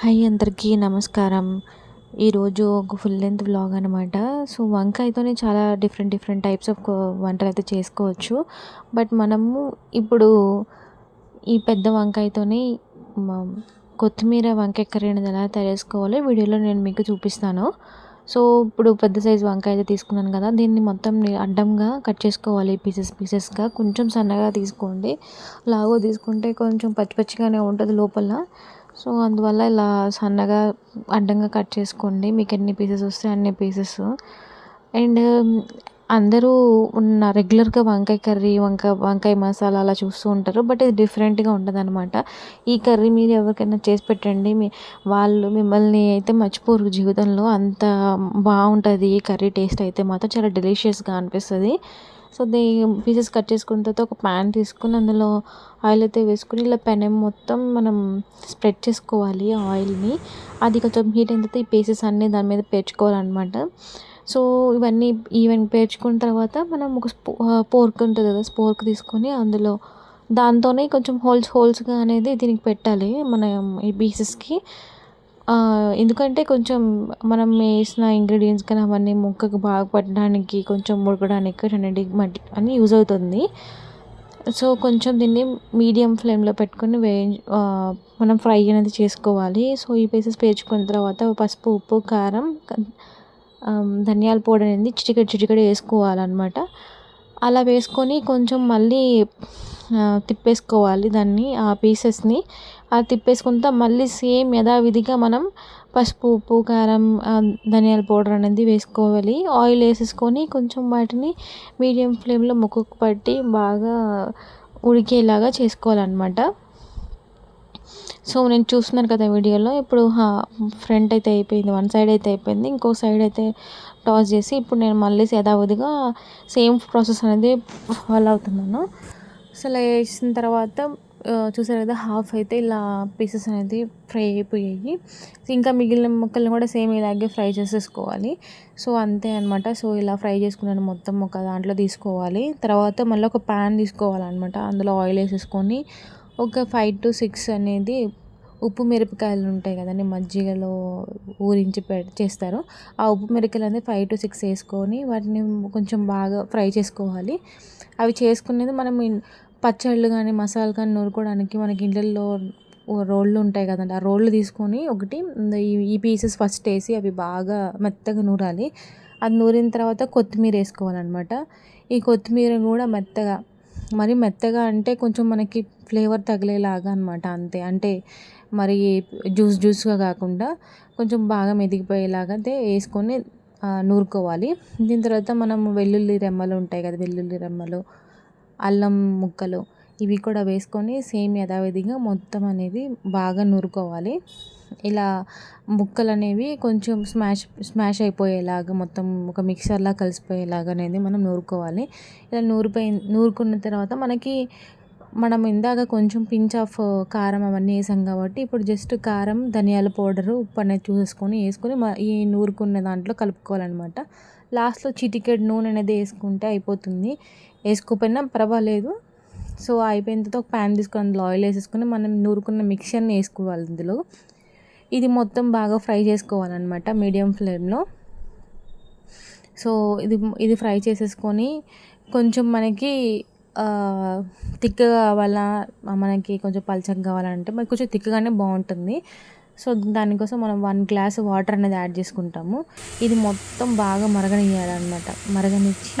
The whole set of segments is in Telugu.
హాయ్ అందరికీ నమస్కారం. ఈరోజు ఒక ఫుల్ లెంత్ బ్లాగ్ అనమాట సో వంకాయతోనే చాలా డిఫరెంట్ డిఫరెంట్ టైప్స్ ఆఫ్ వంటలు అయితే చేసుకోవచ్చు. బట్ మనము ఇప్పుడు ఈ పెద్ద వంకాయతోని కొత్తిమీర వంకాయ కర్రీ అనేది ఎలా తయారు చేసుకోవాలో వీడియోలో నేను మీకు చూపిస్తాను. సో ఇప్పుడు పెద్ద సైజు వంకాయ అయితే తీసుకున్నాను కదా దీన్ని మొత్తం అడ్డంగా కట్ చేసుకోవాలి పీసెస్ పీసెస్గా కొంచెం సన్నగా తీసుకోండి. లాగో తీసుకుంటే కొంచెం పచ్చి పచ్చిగానే ఉంటుంది లోపల. సో అందువల్ల ఇలా సన్నగా అడ్డంగా కట్ చేసుకోండి. మీకు ఎన్ని పీసెస్ వస్తే అన్ని పీసెస్ అండ్ అందరూ ఉన్న రెగ్యులర్గా వంకాయ కర్రీ వంకాయ వంకాయ మసాలా అలా చూస్తూ ఉంటారు. బట్ ఇది డిఫరెంట్గా ఉంటుంది అనమాట ఈ కర్రీ మీరు ఎవరికైనా చేసి పెట్టండి. మీ వాళ్ళు మిమ్మల్ని అయితే మర్చిపోరు జీవితంలో. అంత బాగుంటుంది ఈ కర్రీ టేస్ట్ అయితే మాత్రం. చాలా డెలిషియస్గా అనిపిస్తుంది. సో దీ పీసెస్ కట్ చేసుకున్న తర్వాత ఒక ప్యాన్ తీసుకుని అందులో ఆయిల్ అయితే వేసుకుని ఇలా పెనం మొత్తం మనం స్ప్రెడ్ చేసుకోవాలి ఆయిల్ని. అది కొంచెం హీట్ అయిన తర్వాత ఈ పీసెస్ అన్నీ దాని మీద పేర్చుకోవాలన్నమాట. సో ఇవన్నీ ఈవెన్ పేర్చుకున్న తర్వాత మనం ఒక స్పో పోర్క్ ఉంటుంది కదా స్పోర్క్ తీసుకొని అందులో దాంతోనే కొంచెం హోల్స్ హోల్స్గా అనేది దీనికి పెట్టాలి. మనం ఈ పీసెస్కి. ఎందుకంటే కొంచెం మనం వేసిన ఇంగ్రీడియంట్స్ కానీ అవన్నీ ముక్కకు బాగా పట్టడానికి కొంచెం ఉడకడానికి రెండింటికి మట్టి అని యూజ్ అవుతుంది. సో కొంచెం దీన్ని మీడియం ఫ్లేమ్లో పెట్టుకొని వే మనం ఫ్రై అనేది చేసుకోవాలి. సో ఈ పీసెస్ పేర్చుకున్న తర్వాత పసుపు ఉప్పు కారం ధనియాల పొడి అనేది చిటికెడు చిటికెడు వేసుకోవాలన్నమాట. అలా వేసుకొని కొంచెం మళ్ళీ తిప్పేసుకోవాలి దాన్ని ఆ పీసెస్ని. అలా తిప్పేసుకుంటా మళ్ళీ సేమ్ యథావిధిగా మనం పసుపు ఉప్పు కారం ధనియాల పౌడర్ అనేది వేసుకోవాలి. ఆయిల్ వేసేసుకొని కొంచెం వాటిని మీడియం ఫ్లేమ్లో ముక్కకు పట్టి బాగా ఉడికేలాగా చేసుకోవాలన్నమాట. సో నేను చూస్తున్నాను కదా వీడియోలో. ఇప్పుడు ఫ్రంట్ అయితే అయిపోయింది వన్ సైడ్ అయితే అయిపోయింది ఇంకో సైడ్ అయితే టాస్ చేసి ఇప్పుడు నేను మళ్ళీ యథావిధిగా సేమ్ ప్రాసెస్ అనేది ఫాలో అవుతున్నాను. అలా వేసిన తర్వాత చూసారు కదా హాఫ్ అయితే ఇలా పీసెస్ అనేది ఫ్రై అయిపోయాయి. ఇంకా మిగిలిన ముక్కల్ని కూడా సేమ్ ఇలాగే ఫ్రై చేసేసుకోవాలి. సో అంతే అనమాట సో ఇలా ఫ్రై చేసుకున్నాను మొత్తం ఒక దాంట్లో తీసుకోవాలి. తర్వాత మళ్ళీ ఒక ప్యాన్ తీసుకోవాలన్నమాట. అందులో ఆయిల్ వేసేసుకొని ఒక ఫైవ్ టు సిక్స్ అనేది ఉప్పు మిరపకాయలు ఉంటాయి కదండి మజ్జిగలో ఊరించి పె చేస్తారు. ఆ ఉప్పు మిరపకాయలు అనేది ఫైవ్ టు సిక్స్ వేసుకొని వాటిని కొంచెం బాగా ఫ్రై చేసుకోవాలి. అవి చేసుకునేది మనం పచ్చళ్ళు కానీ మసాలా కానీ నూరుకోవడానికి మనకి ఇళ్ళల్లో రోళ్ళు ఉంటాయి కదండి. ఆ రోళ్ళు తీసుకొని ఒకటి ఈ పీసెస్ ఫస్ట్ వేసి అవి బాగా మెత్తగా నూరాలి. అది నూరిన తర్వాత కొత్తిమీర వేసుకోవాలన్నమాట. ఈ కొత్తిమీర కూడా మెత్తగా మరి మెత్తగా అంటే కొంచెం మనకి ఫ్లేవర్ తగిలేలాగా అనమాట అంతే. అంటే మరి జ్యూస్ జ్యూస్గా కాకుండా కొంచెం బాగా మెదిగిపోయేలాగా అయితే వేసుకొని నూరుకోవాలి. దీని తర్వాత మనం వెల్లుల్లి రెమ్మలు ఉంటాయి కదా వెల్లుల్లి రెమ్మలు. అల్లం ముక్కలు ఇవి కూడా వేసుకొని సేమ్ యథావిధిగా మొత్తం అనేది బాగా నూరుకోవాలి. ఇలా ముక్కలు అనేవి కొంచెం స్మాష్ స్మాష్ అయిపోయేలాగా మొత్తం ఒక మిక్సర్లా కలిసిపోయేలాగా అనేది మనం నూరుకోవాలి. ఇలా నూరిపోయి నూరుకున్న తర్వాత మనకి మనం ఇందాక కొంచెం పించ్ ఆఫ్ కారం అవన్నీ వేసాం కాబట్టి ఇప్పుడు జస్ట్ కారం ధనియాల పౌడరు ఉప్పు అనేది చూసేసుకొని వేసుకొని ఈ నూరుకున్న దాంట్లో కలుపుకోవాలన్నమాట. లాస్ట్లో చిటికెడ్ నూనె అనేది వేసుకుంటే అయిపోతుంది. వేసుకోకపోయినా పర్వాలేదు. సో అయిపోయిన తర్వాత ఒక ప్యాన్ తీసుకొని అందులో ఆయిల్ వేసేసుకొని మనం నూరుకున్న మిక్చర్ని వేసుకోవాలి ఇందులో. ఇది మొత్తం బాగా ఫ్రై చేసుకోవాలన్నమాట మీడియం ఫ్లేమ్లో. సో ఇది ఇది ఫ్రై చేసేసుకొని కొంచెం మనకి థిక్గా కావాలా? మనకి కొంచెం పల్చగా కావాలంటే మనకి కొంచెం థిక్గానే బాగుంటుంది. సో దానికోసం మనం వన్ గ్లాస్ వాటర్ అనేది యాడ్ చేసుకుంటాము. ఇది మొత్తం బాగా మరగనియాలన్నమాట మరగనిచ్చి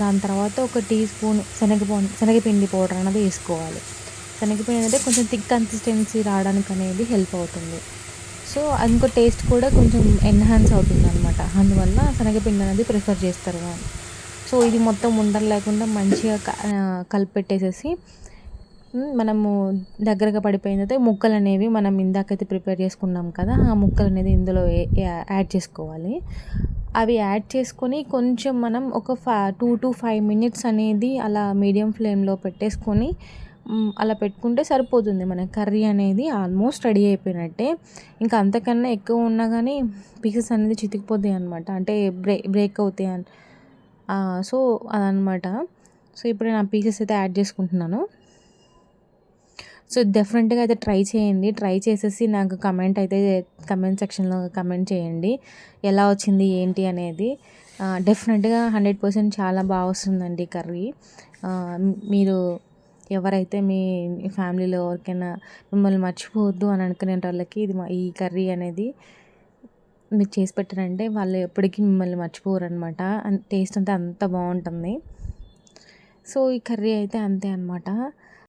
దాని తర్వాత ఒక టీ స్పూన్ శనగపో శనగపిండి పౌడర్ అనేది వేసుకోవాలి. శనగపిండి అనేది కొంచెం థిక్ కన్సిస్టెన్సీ రావడానికి అనేది హెల్ప్ అవుతుంది. సో ఇంకో టేస్ట్ కూడా కొంచెం ఎన్హాన్స్ అవుతుంది అనమాట అందువల్ల శనగపిండి అనేది ప్రిఫర్ చేస్తారు సో ఇది మొత్తం ఉండలు లేకుండా మంచిగా కలిపెట్టేసేసి మనము దగ్గరగా పడిపోయిన తర్వాత ముక్కలు అనేవి మనం ఇందాకైతే ప్రిపేర్ చేసుకున్నాం కదా ఆ ముక్కలు అనేది ఇందులో యాడ్ చేసుకోవాలి. అవి యాడ్ చేసుకొని కొంచెం మనం ఒక ఫా టూ టు ఫైవ్ మినిట్స్ అనేది అలా మీడియం ఫ్లేమ్లో పెట్టేసుకొని అలా పెట్టుకుంటే సరిపోతుంది. మన కర్రీ అనేది ఆల్మోస్ట్ రెడీ అయిపోయినట్టే. ఇంకా అంతకన్నా ఎక్కువ ఉన్నా కానీ పీసెస్ అనేది చితికిపోతాయి అనమాట అంటే బ్రే బ్రేక్ అవుతాయి సో అదనమాట సో ఇప్పుడు నేను ఆ పీసెస్ అయితే యాడ్ చేసుకుంటున్నాను. సో డెఫినెట్గా అయితే ట్రై చేయండి. ట్రై చేసేసి నాకు కమెంట్ అయితే కమెంట్ సెక్షన్లో కమెంట్ చేయండి. ఎలా వచ్చింది ఏంటి అనేది. డెఫినెట్గా హండ్రెడ్ పర్సెంట్ చాలా బాగా వస్తుందండి కర్రీ. మీరు ఎవరైతే మీ ఫ్యామిలీలో ఎవరికైనా మిమ్మల్ని మర్చిపోవద్దు అని అనుకునే వాళ్ళకి ఇది ఈ కర్రీ అనేది మీరు చేసి పెట్టారంటే వాళ్ళు ఎప్పటికీ మిమ్మల్ని మర్చిపోరు అనమాట టేస్ట్ అంతా అంత బాగుంటుంది. సో ఈ కర్రీ అయితే అంతే అనమాట